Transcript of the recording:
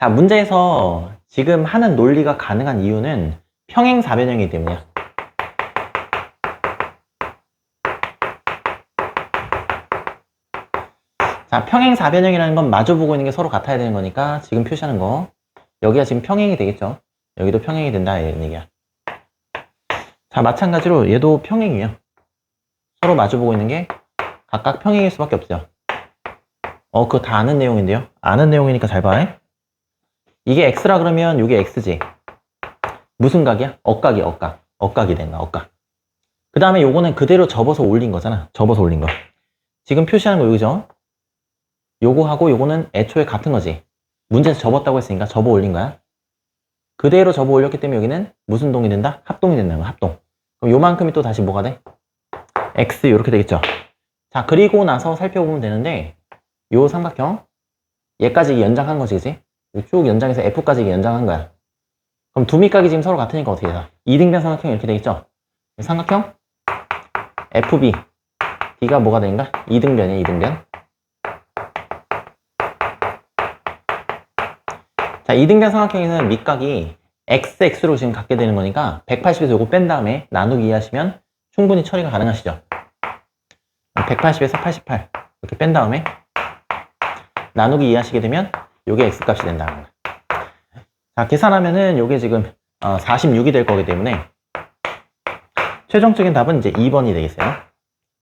자, 문제에서 지금 하는 논리가 가능한 이유는 평행 사변형이기 때문이야. 자, 평행 사변형이라는 건 마주보고 있는 게 서로 같아야 되는 거니까 지금 표시하는 거. 여기가 지금 평행이 되겠죠? 여기도 평행이 된다, 이런 얘기야. 자, 마찬가지로 얘도 평행이에요. 서로 마주보고 있는 게 각각 평행일 수밖에 없어요. 어, 그거 다 아는 내용인데요? 아는 내용이니까 잘 봐. 이게 x라 그러면 이게 x지. 무슨 각이야? 억각이 억각. 억각이 된다, 억각. 그 다음에 요거는 그대로 접어서 올린 거잖아. 접어서 올린 거. 지금 표시하는 거 여기죠? 요거하고 요거는 애초에 같은 거지. 문제에서 접었다고 했으니까 접어 올린 거야. 그대로 접어 올렸기 때문에 여기는 무슨 동이 된다? 합동이 된다는 거야, 합동. 그럼 요만큼이 또 다시 뭐가 돼? x 이렇게 되겠죠. 자, 그리고 나서 살펴보면 되는데 요 삼각형 얘까지 연장한 거지, 그지? 쭉 연장해서 f까지 연장한 거야. 그럼 두 밑각이 지금 서로 같으니까 어떻게 해서 2등변 삼각형이 이렇게 되겠죠? 삼각형 fb b가 뭐가 되는가? 2등변이야, 2등변. 자, 2등변 삼각형에는 밑각이 xx로 지금 갖게 되는 거니까 180에서 요거 뺀 다음에 나누기 이해하시면 충분히 처리가 가능하시죠. 180에서 88 이렇게 뺀 다음에 나누기 이해하시게 되면 요게 x값이 된다는 거예요. 자, 계산하면은 요게 지금 46이 될 거기 때문에 최종적인 답은 이제 2번이 되겠어요.